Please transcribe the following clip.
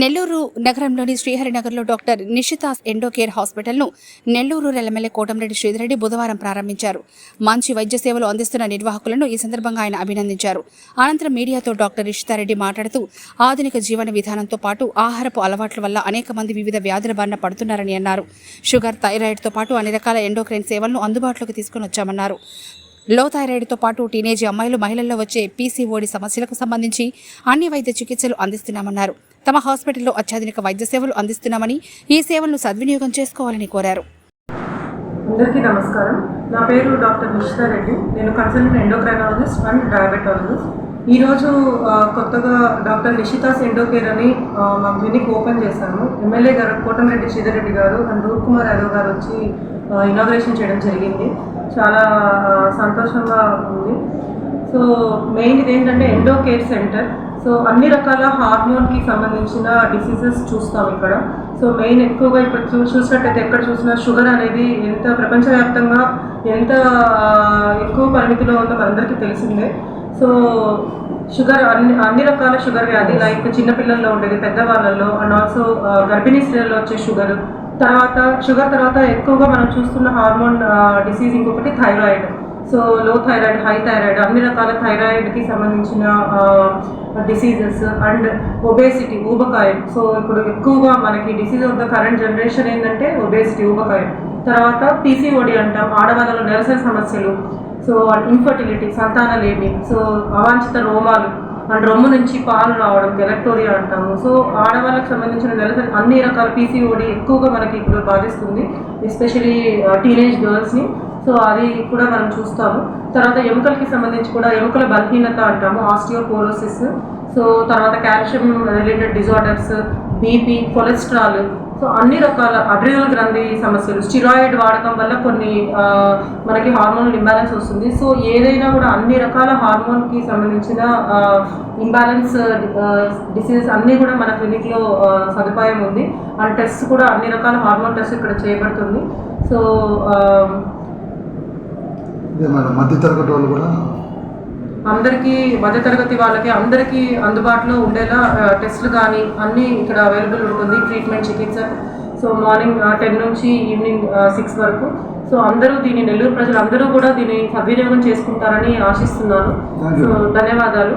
నెల్లూరు నగరంలోని శ్రీహరినగర్లో డాక్టర్ నిషితాస్ ఎండోకేర్ హాస్పిటల్ను నెల్లూరు ఎమ్మెల్యే కోటంరెడ్డి శ్రీధరెడ్డి బుధవారం ప్రారంభించారు. మంచి వైద్య సేవలు అందిస్తున్న నిర్వాహకులను ఈ సందర్భంగా ఆయన అభినందించారు. అనంతరం మీడియాతో డాక్టర్ నిషితారెడ్డి మాట్లాడుతూ ఆధునిక జీవన విధానంతో పాటు ఆహారపు అలవాట్ల వల్ల అనేక మంది వివిధ వ్యాధుల బారిన పడుతున్నారని అన్నారు. షుగర్ థైరాయిడ్తో పాటు అన్ని రకాల ఎండోక్రైన్ సేవలను అందుబాటులోకి తీసుకుని వచ్చామన్నారు. లో థైరాయిడ్తో పాటు టీనేజ్ అమ్మాయిలు మహిళల్లో వచ్చే పీసీఓడి సమస్యలకు సంబంధించి అన్ని వైద్య చికిత్సలు అందిస్తున్నామన్నారు. తమ హాస్పిటల్లో అత్యాధునిక వైద్య సేవలు అందిస్తున్నామని ఈ సేవలను సద్వినియోగం చేసుకోవాలని కోరారు. అందరికీ నమస్కారం. నా పేరు డాక్టర్ నిషితా రెడ్డి. నేను కన్సల్టెంట్ ఎండోక్రైనాలజిస్ట్ అండ్ డయాబెటాలజిస్ట్. ఈరోజు కొత్తగా డాక్టర్ నిషితాస్ ఎండోకేర్ అని మా క్లినిక్ ఓపెన్ చేశాము ఎమ్మెల్యే గారు కోటమిరెడ్డి శ్రీధర్ గారు అండ్ రూప్ కుమార్ యాదవ్ గారు వచ్చి ఇనాగ్రేషన్ చేయడం జరిగింది. చాలా సంతోషంగా ఉంది. సో మెయిన్ ఇదేంటంటే ఎండో కేర్ సెంటర్ సో అన్ని రకాల హార్మోన్కి సంబంధించిన డిసీజెస్ చూస్తాం ఇక్కడ. సో మెయిన్ ఎక్కువగా ఇప్పుడు చూ చూసినట్టయితే ఎక్కడ చూసినా షుగర్ అనేది ఎంత ప్రపంచవ్యాప్తంగా ఎంత ఎక్కువ పరిమితిలో ఉందో మనందరికీ తెలిసిందే. సో షుగర్ అన్ని అన్ని రకాల షుగర్ వ్యాధి లైక్ చిన్నపిల్లల్లో ఉండేది పెద్దవాళ్ళల్లో అండ్ ఆల్సో గర్భిణీ స్త్రీలలో వచ్చే షుగర్ తర్వాత షుగర్ తర్వాత ఎక్కువగా మనం చూస్తున్న హార్మోన్ డిసీజ్ ఇంకొకటి thyroid. So low thyroid high thyroid అన్ని రకాల థైరాయిడ్కి సంబంధించిన డిసీజెస్ అండ్ ఒబేసిటీ ఊబకాయం. సో ఇప్పుడు ఎక్కువగా మనకి disease of the current generation ఏంటంటే ఒబేసిటీ ఊబకాయం. తర్వాత పీసీఓడి అంటాం ఆడవాళ్ళలో నిరసన సమస్యలు. సో ఇన్ఫర్టిలిటీ సంతానలేమి సో అవాంఛిత రోమాలు. ఆ డ్రమ్ము నుంచి పాలు రావడం గెలక్టోరియా అంటాము. సో ఆడవాళ్ళకి సంబంధించిన నెలసరి అన్ని రకాల పీసీఓడి ఎక్కువగా మనకి ఇప్పుడు బాధిస్తుంది ఎస్పెషలీ టీనేజ్ గర్ల్స్ని సో అది కూడా మనం చూస్తాము. తర్వాత ఎముకలకి సంబంధించి కూడా ఎముకల బలహీనత అంటాము ఆస్టియోపోరోసిస్ సో తర్వాత calcium related disorders BP cholesterol so అన్ని రకాల అడ్రినల్ గ్రంథి సమస్యలు స్టిరాయిడ్ వాడకం వల్ల కొన్ని మనకి హార్మోన్ ఇంబ్యాలెన్స్ వస్తుంది. సో ఏదైనా కూడా అన్ని రకాల హార్మోన్కి సంబంధించిన ఇంబ్యాలెన్స్ డిసీజెస్ అన్నీ కూడా మన క్లినిక్లో సదుపాయం ఉంది. ఆ టెస్ట్ కూడా అన్ని రకాల హార్మోన్ టెస్ట్ ఇక్కడ చేయబడుతుంది. సో మధ్య తరగతి వాళ్ళు కూడా అందరికీ మధ్యతరగతి వాళ్ళకి అందరికీ అందుబాటులో ఉండేలా టెస్టులు కానీ అన్నీ ఇక్కడ అవైలబుల్ ఉంటుంది ట్రీట్మెంట్ చికిత్స. సో మార్నింగ్ టెన్ నుంచి ఈవినింగ్ సిక్స్ వరకు. సో అందరూ దీన్ని నెల్లూరు ప్రజలు అందరూ కూడా దీన్ని సద్వినియోగం చేసుకుంటారని ఆశిస్తున్నాను. సో ధన్యవాదాలు.